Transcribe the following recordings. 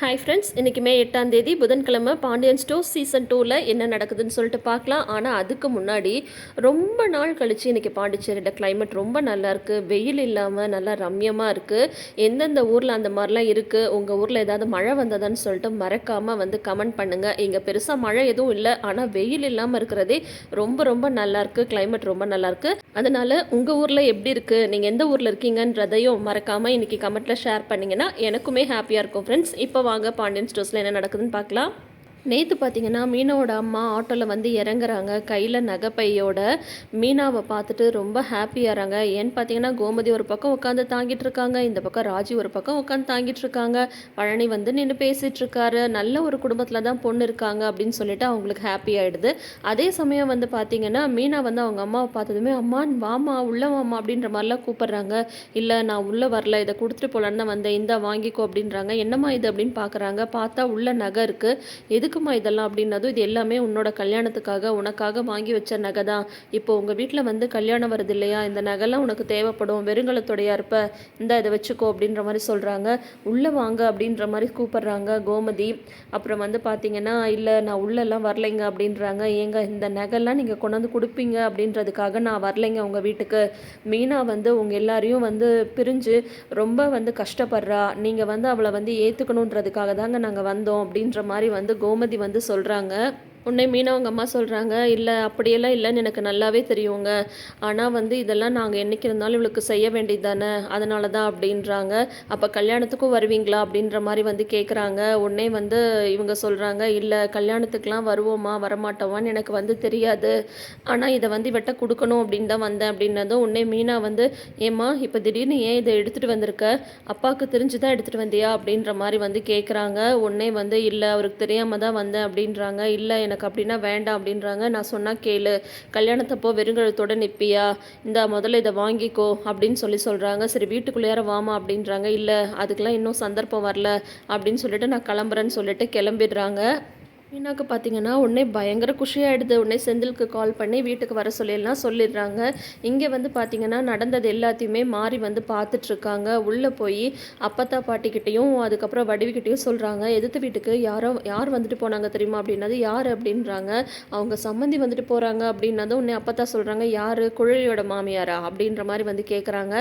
Hi friends இன்றைக்கி மே எட்டாம் தேதி புதன்கிழமை பாண்டியன் ஸ்டோர் சீசன் டூவில் என்ன நடக்குதுன்னு சொல்லிட்டு பார்க்கலாம். ஆனால் அதுக்கு முன்னாடி ரொம்ப நாள் கழித்து இன்றைக்கி பாண்டிச்சேரியோட கிளைமேட் ரொம்ப நல்லாயிருக்கு வெயில் இல்லாமல் நல்லா ரம்யமாக இருக்குது எந்தெந்த ஊரில் அந்த மாதிரிலாம் இருக்குது உங்கள் ஊரில் ஏதாவது மழை வந்ததான்னு சொல்லிட்டு மறக்காமல் வந்து கமெண்ட் பண்ணுங்கள் இங்கே பெருசாக மழை எதுவும் இல்லை. ஆனால் வெயில் இல்லாமல் இருக்கிறதே ரொம்ப ரொம்ப நல்லாயிருக்கு கிளைமேட் ரொம்ப நல்லாயிருக்கு அதனால் உங்கள் ஊரில் எப்படி இருக்குது நீங்கள் எந்த ஊரில் இருக்கீங்கன்றதையும் மறக்காமல் இன்றைக்கி கமெண்ட்டில் ஷேர் பண்ணிங்கன்னா எனக்குமே ஹாப்பியாக இருக்கும் ஃப்ரெண்ட்ஸ் இப்போ வாங்க பாண்டியன் ஸ்டோர்ஸில் என்ன நடக்குதுன்னு பார்க்கலாம். நேற்று பார்த்தீங்கன்னா மீனாவோட அம்மா ஆட்டோவில் வந்து இறங்குறாங்க. கையில் நகைப்பையோட மீனாவை பார்த்துட்டு ரொம்ப ஹாப்பியாகிறாங்க ஏன்னு பார்த்தீங்கன்னா கோமதி ஒரு பக்கம் உட்காந்து தாங்கிட்டு இருக்காங்க. இந்த பக்கம் ராஜி ஒரு பக்கம் உட்காந்து தாங்கிட்டு இருக்காங்க. பழனி வந்து நின்று பேசிகிட்டு இருக்காரு. நல்ல ஒரு குடும்பத்தில் தான் பொண்ணு இருக்காங்க அப்படின்னு சொல்லிட்டு அவங்களுக்கு ஹாப்பி ஆகிடுது அதே சமயம் வந்து பார்த்தீங்கன்னா மீனா வந்து அவங்க அம்மாவை பார்த்ததுமே அம்மா வாமா உள்ள வாமா அப்படின்ற மாதிரிலாம் கூப்பிட்றாங்க. இல்லை நான் உள்ளே வரல. இதை கொடுத்துட்டு போகலான்னு தான் வந்தேன். இந்த வாங்கிக்கோ அப்படின்றாங்க. என்னம்மா இது? அப்படின்னு பார்க்குறாங்க பார்த்தா உள்ள நகை இருக்குது எதுக்கு எதுக்குமா இதெல்லாம் அப்படின்னதும் இது எல்லாமே உன்னோட கல்யாணத்துக்காக உனக்காக வாங்கி வச்ச நகை தான். இப்போ உங்கள் வீட்டில் வந்து கல்யாணம் வருது இல்லையா? இந்த நகைலாம் உனக்கு தேவைப்படும் வெறுங்கலத்தோடையா இருப்ப இந்த இதை வச்சுக்கோ அப்படின்ற மாதிரி சொல்கிறாங்க உள்ளே வாங்க அப்படின்ற மாதிரி கூப்பிட்றாங்க கோமதி. அப்புறம் வந்து பார்த்தீங்கன்னா இல்லை நான் உள்ளெல்லாம் வரலைங்க அப்படின்றாங்க. ஏங்க இந்த நகைலாம் நீங்கள் கொண்டாந்து கொடுப்பீங்க அப்படின்றதுக்காக நான் வரலைங்க உங்கள் வீட்டுக்கு. மீனா வந்து உங்கள் எல்லாரையும் வந்து பிரிஞ்சு ரொம்ப வந்து கஷ்டப்படுறா. நீங்கள் வந்து அவளை வந்து ஏற்றுக்கணுன்றதுக்காக தாங்க நாங்கள் வந்தோம் அப்படின்ற மாதிரி வந்து கோமதி வந்து சொல்கிறாங்க உன்னே மீனா அவங்க அம்மா சொல்கிறாங்க இல்லை அப்படியெல்லாம் இல்லைன்னு எனக்கு நல்லாவே தெரியுங்க. ஆனால் வந்து இதெல்லாம் நாங்கள் என்னைக்கு இருந்தாலும் இவளுக்கு செய்ய வேண்டியது தானே அதனால தான் அப்படின்றாங்க. அப்போ கல்யாணத்துக்கும் வருவீங்களா? அப்படின்ற மாதிரி வந்து கேட்குறாங்க உடனே வந்து இவங்க சொல்கிறாங்க இல்லை கல்யாணத்துக்குலாம் வருவோமா? வரமாட்டோமான்னு எனக்கு வந்து தெரியாது. ஆனால் இதை வந்து இவட்ட கொடுக்கணும் அப்படின்னு தான் வந்தேன். அப்படின்னதும் உடனே மீனா வந்து ஏம்மா இப்போ திடீர்னு ஏன் இதை எடுத்துகிட்டு வந்திருக்க? அப்பாவுக்கு தெரிஞ்சு தான் எடுத்துகிட்டு வந்தியா? அப்படின்ற மாதிரி வந்து கேட்குறாங்க உடனே வந்து இல்லை அவருக்கு தெரியாமல் தான் வந்தேன். அப்படின்றாங்க. இல்லை எனக்கு அப்படின்னா வேண்டாம் அப்படின்றாங்க. நான் சொன்னால் கேளு. கல்யாணத்தப்போ வெறுங்கழுத்தோட நிற்பியா இந்த முதல்ல இதை வாங்கிக்கோ அப்படின்னு சொல்லி சொல்கிறாங்க சரி வீட்டுக்குள்ளேயார வாமா அப்படின்றாங்க. இல்லை அதுக்கெல்லாம் இன்னும் சந்தர்ப்பம் வரல அப்படின்னு சொல்லிட்டு நான் கிளம்புறேன்னு சொல்லிட்டு கிளம்பிடுறாங்க. மீனாக்கு பார்த்தீங்கன்னா உடனே பயங்கர குஷியாகிடுது உடனே செந்திலுக்கு கால் பண்ணி வீட்டுக்கு வர சொல்லிடலாம் சொல்லிடுறாங்க. இங்கே வந்து பார்த்தீங்கன்னா நடந்தது எல்லாத்தையுமே மாறி வந்து பார்த்துட்ருக்காங்க உள்ளே போய் அப்பத்தா பாட்டிக்கிட்டேயும் அதுக்கப்புறம் வடிவுக்கிட்டேயும் சொல்கிறாங்க எதிர்த்து வீட்டுக்கு யாரோ யார் வந்துட்டு போனாங்க தெரியுமா? அப்படின்னது யார்? அப்படின்றாங்க. அவங்க சம்மந்தி வந்துட்டு போகிறாங்க அப்படின்னதும் உடனே அப்பத்தா சொல்கிறாங்க யார்? குழலியோட மாமியாரா? அப்படின்ற மாதிரி வந்து கேட்குறாங்க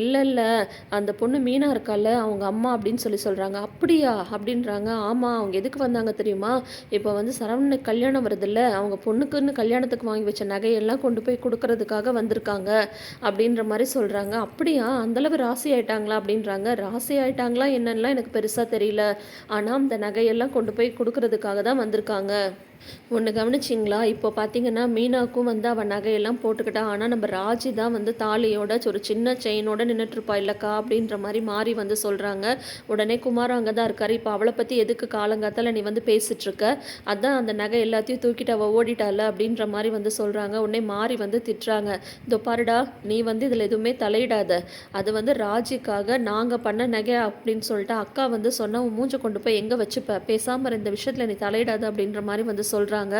இல்லை இல்லை. அந்த பொண்ணு மீனா இருக்கால அவங்க அம்மா அப்படின்னு சொல்லி சொல்கிறாங்க அப்படியா? அப்படின்றாங்க. ஆமாம் அவங்க எதுக்கு வந்தாங்க தெரியுமா? இப்போ வந்து சரவணனுக்கு கல்யாணம் வருதுல்ல அவங்க பொண்ணுக்குன்னு கல்யாணத்துக்கு வாங்கி வச்ச நகையெல்லாம் கொண்டு போய் கொடுக்கறதுக்காக வந்திருக்காங்க அப்படின்ற மாதிரி சொல்கிறாங்க அப்படியா? அந்தளவு ராசி ஆயிட்டாங்களா அப்படின்றாங்க. ராசி ஆயிட்டாங்களா என்னன்னா எனக்கு பெருசாக தெரியல. ஆனால் அந்த நகையெல்லாம் கொண்டு போய் கொடுக்கறதுக்காக தான் வந்திருக்காங்க. ஒன்று கவனிச்சிங்களா? இப்போ பார்த்தீங்கன்னா மீனாக்கும் வந்து அவள் நகையெல்லாம் போட்டுக்கிட்டா ஆனால் நம்ம ராஜி தான் வந்து தாலியோட ஒரு சின்ன செயினோட நின்றுட்டுருப்பா இல்லைக்கா? அப்படின்ற மாதிரி மாறி வந்து சொல்கிறாங்க உடனே குமார் அங்கே தான் இருக்கார். இப்போ அவளை பற்றி எதுக்கு காலங்காத்தால நீ வந்து பேசிகிட்ருக்க அதான் அந்த நகை எல்லாத்தையும் தூக்கிட்டு அவள் ஓடிட்டால அப்படின்ற மாதிரி வந்து சொல்கிறாங்க உடனே மாறி வந்து திட்டுறாங்க. இதோ பாருடா நீ வந்து இதில் எதுவுமே தலையிடாத. அது வந்து ராஜிக்காக நாங்கள் பண்ண நகை அப்படின்னு சொல்லிட்டு அக்கா வந்து சொன்னா மூஞ்ச கொண்டு போய் எங்கே வச்சுப்ப? பேசாமல் இந்த விஷயத்தில் நீ தலையிடாத. அப்படின்ற மாதிரி வந்து சொல்கிறாங்க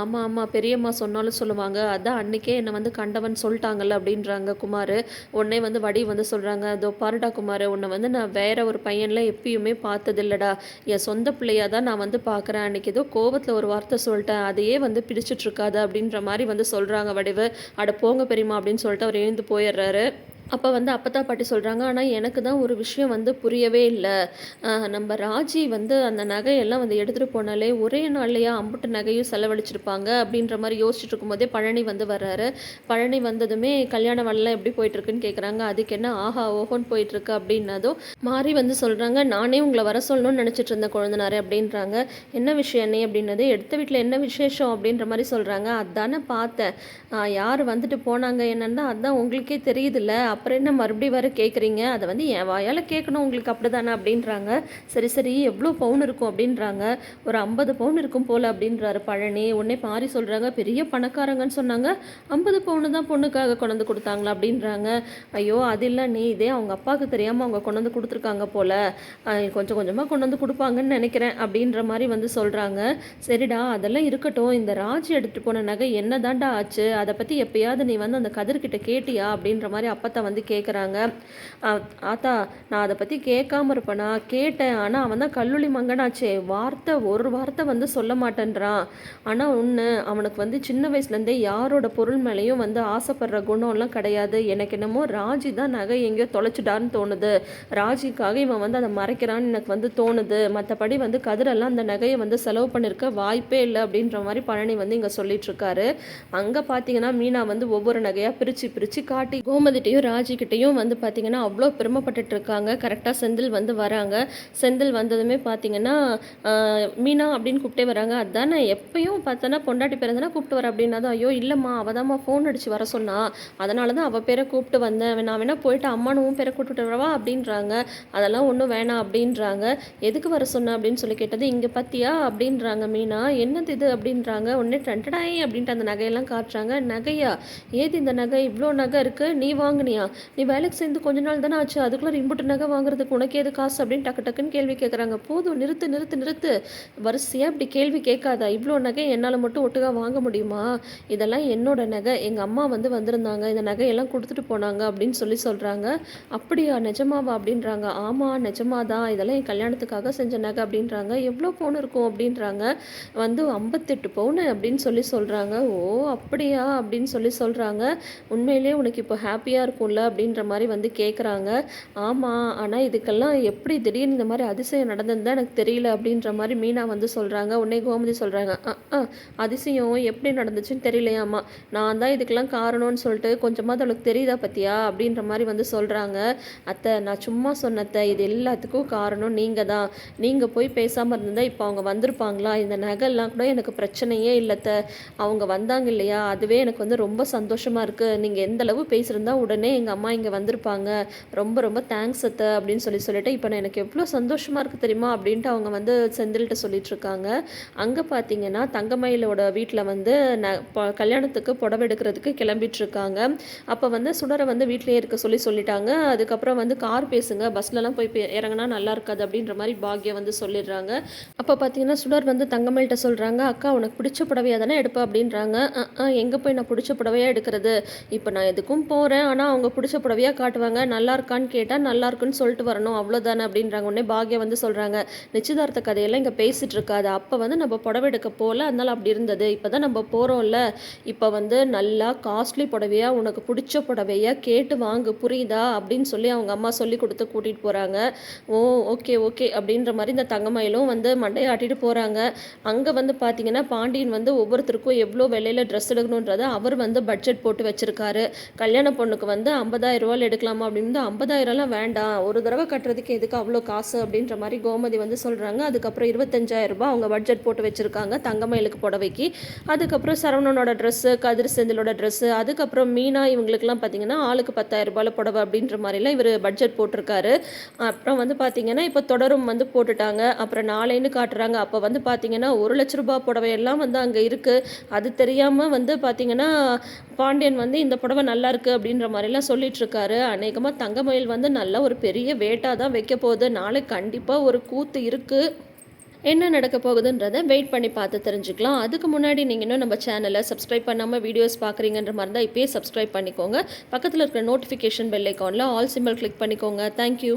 ஆமாம் ஆமாம் பெரியம்மா சொன்னாலும் சொல்லுவாங்க. அதான் அன்னைக்கே என்னை வந்து கண்டவன் சொல்லிட்டாங்கல்ல அப்படின்றாங்க குமார். உடனே வந்து வடி வந்து சொல்கிறாங்க அதோ பாருடா குமார் உன்னை வந்து நான் வேற ஒரு பையனில் எப்பயுமே பார்த்ததில்லடா. என் சொந்த பிள்ளையாக தான் நான் வந்து பார்க்குறேன். அன்னைக்கு ஏதோ கோவத்தில் ஒரு வார்த்தை சொல்லிட்டேன். அதையே வந்து பிடிச்சிட்டுருக்காது அப்படின்ற மாதிரி வந்து சொல்கிறாங்க வடிவு. அட போங்க பெரியம்மா அப்படின்னு சொல்லிட்டு அவர் எழுந்து போயிடுறாரு. அப்போ வந்து அப்பத்தா பாட்டி சொல்கிறாங்க ஆனால் எனக்கு தான் ஒரு விஷயம் வந்து புரியவே இல்லை. நம்ம ராஜி வந்து அந்த நகையெல்லாம் வந்து எடுத்துகிட்டு போனாலே ஒரே நாள்லையா அம்புட்டு நகையும் செலவழிச்சிருப்பாங்க அப்படின்ற மாதிரி யோசிச்சுட்டு இருக்கும்போதே பழனி வந்து வர்றாரு. பழனி வந்ததுமே கல்யாண வளம்லாம் எப்படி போயிட்டுருக்குன்னு கேட்குறாங்க அதுக்கு என்ன ஆஹா ஓஹோன்னு போயிட்டுருக்கு அப்படின்னதும் மாறி வந்து சொல்கிறாங்க நானே உங்களை வர சொல்லணும்னு நினச்சிட்டு இருந்த குழந்தனாரே அப்படின்றாங்க. என்ன விஷயம் என்ன அப்படின்னது? எடுத்த வீட்டில் என்ன விசேஷம் அப்படின்ற மாதிரி சொல்கிறாங்க அதானே பார்த்தேன். யார் வந்துட்டு போனாங்க என்னன்னு அதான் உங்களுக்கே தெரியுதுல்ல. அப்புறம் என்ன மறுபடியும் வர கேட்குறீங்க அதை வந்து என் வாயால் கேட்கணும் உங்களுக்கு அப்படி தானே அப்படின்றாங்க. சரி சரி எவ்வளோ பவுன் இருக்கும் அப்படின்றாங்க. ஒரு ஐம்பது பவுன் இருக்கும் போல் அப்படின்றாரு பழனி. உடனே பாரி சொல்கிறாங்க பெரிய பணக்காரங்கன்னு சொன்னாங்க. ஐம்பது பவுனு தான் பொண்ணுக்காக கொண்டு வந்து கொடுத்தாங்களா? அப்படின்றாங்க. ஐயோ அது இல்லை நீ இதே அவங்க அப்பாவுக்கு தெரியாமல் அவங்க கொண்டு வந்து கொடுத்துருக்காங்க போல். கொஞ்சம் கொஞ்சமாக கொண்டு வந்து கொடுப்பாங்கன்னு நினைக்கிறேன் அப்படின்ற மாதிரி வந்து சொல்கிறாங்க சரிடா அதெல்லாம் இருக்கட்டும். இந்த ராஜ் எடுத்துகிட்டு போன நகை என்ன தாண்டா ஆச்சு? அதை பற்றி எப்பயாவது நீ வந்து அந்த கதிர்கிட்ட கேட்டியா? அப்படின்ற மாதிரி அப்பத்தை வந்து கேட்குறாங்க ஆத்தா நான் அதை பற்றி கேட்காம இருப்பேனா? கேட்டேன். ஆனால் அவன் தான் கல்லூலி மங்கனாச்சே வார்த்தை ஒரு வார்த்தை வந்து சொல்ல மாட்டேன்றான். ஆனால் ஒன்று அவனுக்கு வந்து சின்ன வயசுலேருந்தே யாரோட பொருள் மேலேயும் வந்து ஆசைப்படுற குணம்லாம் கிடையாது. எனக்கு என்னமோ ராஜி தான் நகை எங்கேயோ தொலைச்சிட்டான்னு தோணுது. ராஜிக்காக இவன் வந்து அதை மறைக்கிறான்னு எனக்கு வந்து தோணுது. மற்றபடி வந்து கதிரெல்லாம் அந்த நகையை வந்து செலவு பண்ணியிருக்க வாய்ப்பே இல்லை அப்படின்ற மாதிரி பழனி வந்து இங்கே சொல்லிட்டு இருக்காரு. அங்கே பார்த்தீங்கன்னா மீனா வந்து ஒவ்வொரு நகையாக பிரித்து பிரித்து காட்டி கோமதிட்டையும் ராஜிக்கிட்டையும் வந்து பார்த்திங்கன்னா அவ்வளோ பெருமைப்பட்டுட்டு இருக்காங்க கரெக்டாக செந்தில் வந்து வராங்க. செந்தில் வந்ததுமே பார்த்தீங்கன்னா மீனா அப்படின்னு கூப்பிட்டே வராங்க. அதானே எப்பயும் பார்த்தோன்னா பொண்டாட்டி பிறந்தனா கூப்பிட்டு வர அப்படின்னா தான் ஐயோ இல்லைம்மா அவள் தான்மா ஃபோன் அடித்து வர சொன்னா. அதனால தான் அவள் பேரை கூப்பிட்டு வந்தேன். நான் வேணா போயிட்டு அம்மானும் பேரை கூப்பிட்டு வரவா? அப்படின்றாங்க. அதெல்லாம் ஒன்றும் வேணாம் அப்படின்றாங்க. எதுக்கு வர சொன்ன? அப்படின்னு சொல்லி கேட்டது இங்கே பார்த்தியா அப்படின்றாங்க மீனா. என்னது இது? அப்படின்றாங்க. உடனே டண்டடாய் அப்படின்ட்டு அந்த நகையெல்லாம் காட்டுறாங்க. நகையா? ஏது இந்த நகை? இவ்வளோ நகை இருக்குது நீ வாங்குனியா? நீ வேலைக்கு சேர்ந்து கொஞ்ச நாள் தானே ஆச்சு அதுக்குள்ளே இம்புட்டு நகை வாங்குறதுக்கு உனக்கு எது காசு அப்படின்னு டக்கு டக்குன்னு கேள்வி கேட்குறாங்க போதும் நிறுத்து நிறுத்து நிறுத்து. வரிசையாக இப்படி கேள்வி கேட்காதா? இவ்வளோ நகை என்னால் மட்டும் ஒட்டுக்காக வாங்க முடியுமா? இதெல்லாம் என்னோட நகை. எங்கள் அம்மா வந்து வந்திருந்தாங்க. இந்த நகையெல்லாம் கொடுத்துட்டு போனாங்க அப்படின்னு சொல்லி சொல்கிறாங்க அப்படியா நிஜமாவா அப்படின்றாங்க. ஆமாம் நிஜமா தான் இதெல்லாம் என் கல்யாணத்துக்காக செஞ்ச நகை அப்படின்றாங்க. எவ்வளோ பவுன் இருக்கும் அப்படின்றாங்க. வந்து ஐம்பத்தெட்டு பவுன் அப்படின்னு சொல்லி சொல்கிறாங்க ஓ அப்படியா அப்படின்னு சொல்லி சொல்கிறாங்க உண்மையிலேயே உனக்கு இப்போ ஹாப்பியாக இருக்கும்ல. அப்படின்ற மாதிரி வந்து கேட்குறாங்க ஆமாம் ஆனால் இதுக்கெல்லாம் எப்படி திடீர்னு இந்த மாதிரி அதிசயம் நடந்ததுன்னு தான் எனக்கு தெரியல அப்படின்ற மாதிரி மீனா வந்து சொல்கிறாங்க உடனே கோமதி சொல்கிறாங்க அதிசயம் எப்படி நடந்துச்சுன்னு தெரியலையாம்மா. நான் தான் இதுக்கெல்லாம் காரணம்னு சொல்லிட்டு கொஞ்சமாவது அவளுக்கு தெரியுதா பத்தியா? அப்படின்ற மாதிரி வந்து சொல்கிறாங்க அத்தை நான் சும்மா சொன்னத்தை இது எல்லாத்துக்கும் காரணம் நீங்கள் தான். நீங்கள் போய் பேசாமல் இருந்தால் இப்போ அவங்க வந்திருப்பாங்களா? இந்த நகைலாம் கூட எனக்கு பிரச்சனையே இல்லைத்த அவங்க வந்தாங்க இல்லையா? அதுவே எனக்கு வந்து ரொம்ப சந்தோஷமாக இருக்குது நீங்கள் எந்தளவு பேசியிருந்தா உடனே எங்கள் அம்மா இங்கே வந்திருப்பாங்க. ரொம்ப ரொம்ப தேங்க்ஸ் அத்தை அப்படின்னு சொல்லி சொல்லிட்டு இப்போ நான் எனக்கு எவ்வளோ சந்தோஷமாக இருக்குது தெரியுமா அப்படின்ட்டு அவங்க வந்து செந்தில்கிட்ட சொல்லிட்டு இருக்காங்க. அங்கே பார்த்தீங்கன்னா தங்கமயிலோட வீட்டில் வந்து ந கல்யாணத்துக்கு புடவை எடுக்கிறதுக்கு கிளம்பிட்டு இருக்காங்க. அப்போ வந்து சுடரை வந்து வீட்டிலேயே இருக்க சொல்லி சொல்லிட்டாங்க. அதுக்கப்புறம் வந்து கார் பேசுங்க பஸ்லலாம் போய் இறங்கினா இறங்குனா நல்லா இருக்காது அப்படின்ற மாதிரி பாக்யா வந்து சொல்லிடுறாங்க. அப்போ பார்த்தீங்கன்னா சுடர் வந்து தங்கமயில்கிட்ட சொல்கிறாங்க அக்கா உனக்கு பிடிச்ச புடவையாக தானே எடுப்ப? அப்படின்றாங்க. எங்கே போய் நான் பிடிச்ச புடவையாக எடுக்கிறது? இப்போ நான் எதுக்கும் போகிறேன் ஆனால் அவங்க பிடிச்ச புடவையாக காட்டுவாங்க. நல்லா இருக்கான்னு கேட்டால் நல்லா இருக்குன்னு சொல்லிட்டு வரணும். அவ்வளோதானே அப்படின்றாங்க. உடனே பாக்யா வந்து சொல்கிறாங்க நிச்சயதார்த்த கதையெல்லாம் இங்கே பேசிகிட்டு இருக்காது. அப்போ வந்து நம்ம புடவை எடுக்க போகல அதனால அப்படி இருந்தது. இப்போ தான் நம்ம போகிறோம்ல இப்போ வந்து நல்லா காஸ்ட்லி புடவையாக உனக்கு பிடிச்ச புடவையாக கேட்டு வாங்கு புரியுதா? அப்படின்னு சொல்லி அவங்க அம்மா சொல்லி கொடுத்து கூட்டிகிட்டு போகிறாங்க ஓ ஓகே ஓகே அப்படின்ற மாதிரி இந்த தங்கமயிலும் வந்து மண்டையாட்டிட்டு போகிறாங்க அங்கே வந்து பார்த்தீங்கன்னா பாண்டியன் வந்து ஒவ்வொருத்தருக்கும் எவ்வளோ விலையில் ட்ரெஸ் எடுக்கணுன்றதை அவர் வந்து பட்ஜெட் போட்டு வச்சுருக்காரு. கல்யாண பொண்ணுக்கு வந்து ஐம்பதாயிரம் ரூபால எடுக்கலாமா அப்படின்னு ஐம்பதாயிரம்லாம் வேண்டாம். ஒரு தடவை கட்டுறதுக்கு எதுக்கு அவ்வளோ காசு அப்படின்ற மாதிரி கோமதி வந்து சொல்கிறாங்க அதுக்கப்புறம் இருபத்தஞ்சாயிரம் ரூபாய் அவங்க பட்ஜெட் போட்டு வச்சுருக்காங்க. தங்கமயிலுக்கு புடவைக்கு அதுக்கப்புறம் சரவணனோட ட்ரெஸ்ஸு கதிர் செந்திலோட ட்ரெஸ்ஸு அதுக்கப்புறம் மீனா இவங்களுக்குலாம் பார்த்தீங்கன்னா ஆளுக்கு பத்தாயிரம் ரூபாயில் புடவை அப்படின்ற மாதிரிலாம் இவர் பட்ஜெட் போட்டிருக்காரு. அப்புறம் வந்து பார்த்தீங்கன்னா இப்போ தொடரும் வந்து போட்டுட்டாங்க. அப்புறம் நாளைன்னு காட்டுறாங்க. அப்போ வந்து பார்த்தீங்கன்னா ஒரு லட்ச ரூபாய் புடவையெல்லாம் வந்து அங்கே இருக்குது அது தெரியாமல் வந்து பார்த்தீங்கன்னா பாண்டியன் வந்து இந்த புடவை நல்லா இருக்கு அப்படின்ற மாதிரிலாம் சொல்லிட்டு இருக்காரு அநேகமாக தங்கமயில் வந்து நல்ல ஒரு பெரிய வேட்டாக தான் வைக்க போகுது. நாளைக்கு கண்டிப்பாக ஒரு கூத்து இருக்குது என்ன நடக்க போகுதுன்றதை வெயிட் பண்ணி பார்த்து தெரிஞ்சுக்கலாம். அதுக்கு முன்னாடி நீங்கள் இன்னும் நம்ம சேனலை சப்ஸ்கிரைப் பண்ணாமல் வீடியோஸ் பார்க்குறீங்கன்ற மாதிரி தான் இப்போயே சப்ஸ்கிரைப் பண்ணிக்கோங்க. பக்கத்தில் இருக்கிற நோட்டிஃபிகேஷன் பெல் ஐக்கானில் ஆல் சிம்பிள் கிளிக் பண்ணிக்கோங்க. Thank you